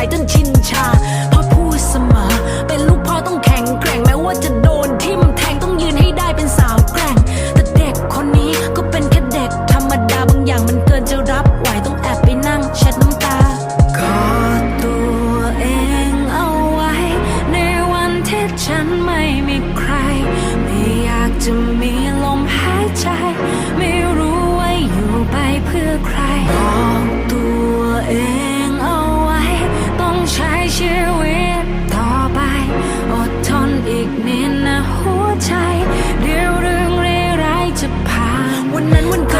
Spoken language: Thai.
ายจนชินชาพ่อพูดเสมอ เป็นลูกพ่อต้องแข็งแกร่งแม้ว่าจะโดนทิ่มแทงต้องยืนให้ได้เป็นสาวแกร่ง แต่เด็กคนนี้ก็เป็นแค่เด็กธรรมดาบางอย่างมันเกินจะรับไหวต้องแอบไปนั่งเช็ดน้ำตา กอดตัวเองเอาไว้ ในวันที่ฉันไม่มีใคร ไม่อยากจะมีลมหายใจไม่รู้ วันนั้นวันก่อน